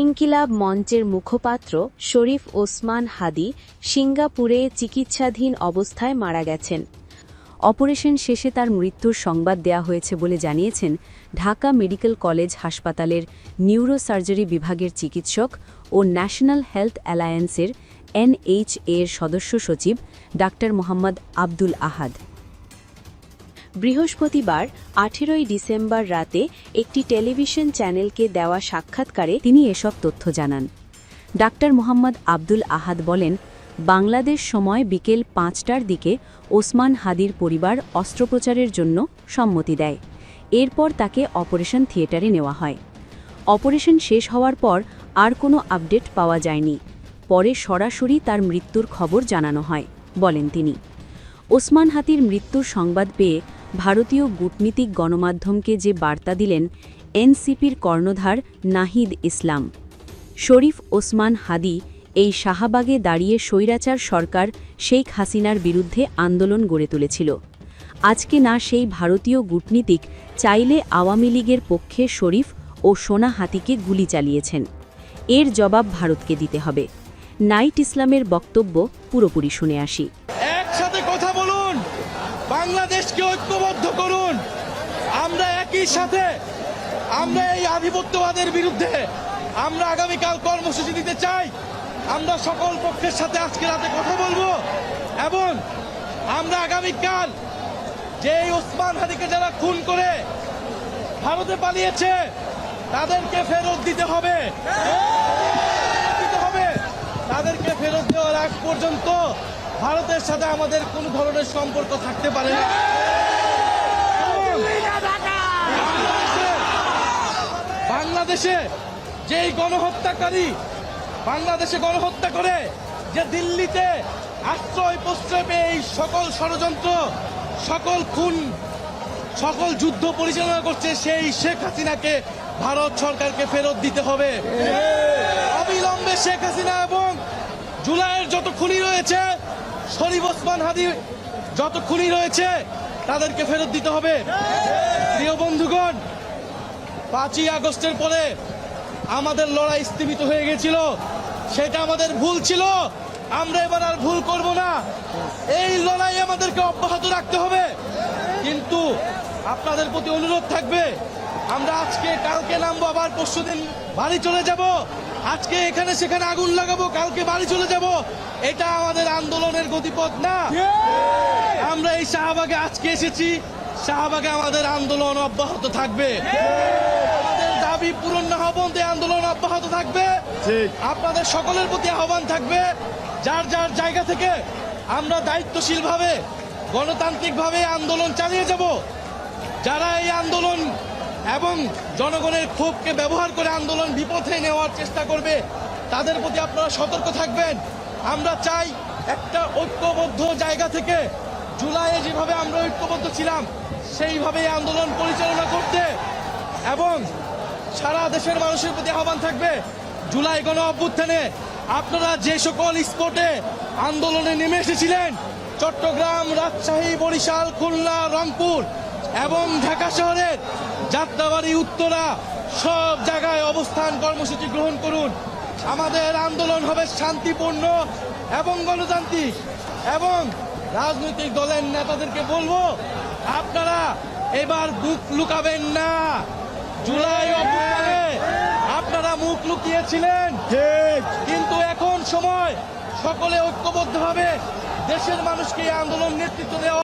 ইনকিলাব মঞ্চের মুখপাত্র শরীফ ওসমান হাদি সিঙ্গাপুরে চিকিৎসাধীন অবস্থায় মারা গেছেন। অপারেশন শেষে তার মৃত্যুর সংবাদ দেয়া হয়েছে বলে জানিয়েছেন ঢাকা মেডিকেল কলেজ হাসপাতালের নিউরোসার্জারি বিভাগের চিকিৎসক ও ন্যাশনাল হেলথ অ্যালায়েন্সের এনএইচএ এর সদস্য সচিব ডাক্তার মোহাম্মদ আব্দুল আহাদ। বৃহস্পতিবার, আঠেরোই ডিসেম্বর রাতে একটি টেলিভিশন চ্যানেলকে দেওয়া সাক্ষাৎকারে তিনি এসব তথ্য জানান। ডাক্তার মোহাম্মদ আব্দুল আহাদ বলেন, বাংলাদেশ সময় বিকেল পাঁচটার দিকে ওসমান হাদির পরিবার অস্ত্রোপচারের জন্য সম্মতি দেয়। এরপর তাকে অপারেশন থিয়েটারে নেওয়া হয়। অপারেশন শেষ হওয়ার পর আর কোনো আপডেট পাওয়া যায়নি। পরে সরাসরি তার মৃত্যুর খবর জানানো হয়, বলেন তিনি। ওসমান হাতির মৃত্যুর সংবাদ পেয়ে ভারতীয় কূটনীতিক গণমাধ্যমকে যে বার্তা দিলেন এনসিপির কর্ণধার নাহিদ ইসলাম। শরীফ ওসমান হাদি এই শাহাবাগে দাঁড়িয়ে স্বৈরাচার সরকার শেখ হাসিনার বিরুদ্ধে আন্দোলন গড়ে তুলেছিল। আজকে না সেই ভারতীয় কূটনীতিক চাইলে আওয়ামী লীগের পক্ষে শরীফ ও সোনা হাতিকে গুলি চালিয়েছেন। এর জবাব ভারতকে দিতে হবে। নাইট ইসলামের বক্তব্য পুরোপুরি শুনে আসি একসাথে কথা বলুন বাংলাদেশকে ঐক্যবদ্ধ করুন আমরা একই সাথে আমরা এই আধিপত্যবাদের বিরুদ্ধে আমরা আগামীকাল কর্মসূচি দিতে চাই। আমরা সকল পক্ষের সাথে আজকে রাতে কথা বলব এবং আমরা আগামীকাল যে ওসমান হাদিকে যারা খুন করে ভারতে পালিয়েছে, তাদেরকে ফেরত দিতে হবে। দিতে হবে। তাদেরকে ফেরত দেওয়ার আগ পর্যন্ত ভারতের সাথে আমাদের কোনো ধরনের সম্পর্ক থাকতে পারে না বাংলাদেশে- বাংলাদেশে যেই গণহত্যাকারী বাংলাদেশে গণহত্যা করে, যে দিল্লিতে আশ্রয় প্রশ্রয় পেয়ে এই সকল ষড়যন্ত্র, সকল খুন, সকল যুদ্ধ পরিচালনা করছে সেই শেখ হাসিনাকে ভারত সরকারকে ফেরত দিতে হবে। অবিলম্বে শেখ হাসিনা এবং জুলাইয়ের যত খুনি রয়েছে, শরীফ ওসমান হাদি যত খুনি রয়েছে, তাদেরকে ফেরত দিতে হবে। প্রিয় বন্ধুগণ পাঁচই আগস্টের পরে আমাদের লড়াই স্থিমিত হয়ে গেছিল সেটা আমাদের ভুল ছিল। আমরা এবার আর ভুল করব না। এই লড়াই আমাদেরকে অব্যাহত রাখতে হবে। কিন্তু আপনাদের প্রতি অনুরোধ থাকবে, আমরা আজকে, কালকে নামবো, আবার পরশুদিন বাড়ি চলে যাব। আজকে এখানে সেখানে আগুন লাগাবো, কালকে বাড়ি চলে যাব। এটা আমাদের আন্দোলনের গতিপথ না। আমরা এই শাহবাগে আজকে এসেছি, শাহবাগে আমাদের আন্দোলন অব্যাহত থাকবে। দাবি পূরণ না হওয়া পর্যন্ত আন্দোলন অব্যাহত থাকবে। আপনাদের সকলের প্রতি আহ্বান থাকবে যার যার জায়গা থেকে আমরা দায়িত্বশীলভাবে গণতান্ত্রিকভাবে আন্দোলন চালিয়ে যাব। যারা এই আন্দোলন এবং জনগণের ক্ষোভকে ব্যবহার করে আন্দোলন বিপথে নেওয়ার চেষ্টা করবে তাদের প্রতি আপনারা সতর্ক থাকবেন। আমরা চাই একটা ঐক্যবদ্ধ জায়গা থেকে জুলাইয়ে যেভাবে আমরা ঐক্যবদ্ধ ছিলাম সেইভাবে আন্দোলন পরিচালনা করতে এবং সারা দেশের মানুষের প্রতি আহ্বান থাকবে। জুলাই গণ অভ্যুত্থানে আপনারা যে সকল স্পটে আন্দোলনে নেমে এসেছিলেন, চট্টগ্রাম, রাজশাহী, বরিশাল, খুলনা, রংপুর এবং ঢাকা শহরের যাত্রাবাড়ি, উত্তরা সব জায়গায় অবস্থান কর্মসূচি গ্রহণ করুন। আমাদের আন্দোলন হবে শান্তিপূর্ণ এবং গণতান্ত্রিক এবং রাজনৈতিক দলের নেতাদেরকে বলব, আপনারা এবার বুক লুকাবেন না। জুলাই অভ্যুত্থানে আপনারা মুখ লুকিয়েছিলেন। কিন্তু এখন সময় সকলে ঐক্যবদ্ধভাবে দেশের মানুষকে আন্দোলন নেতৃত্ব দেওয়া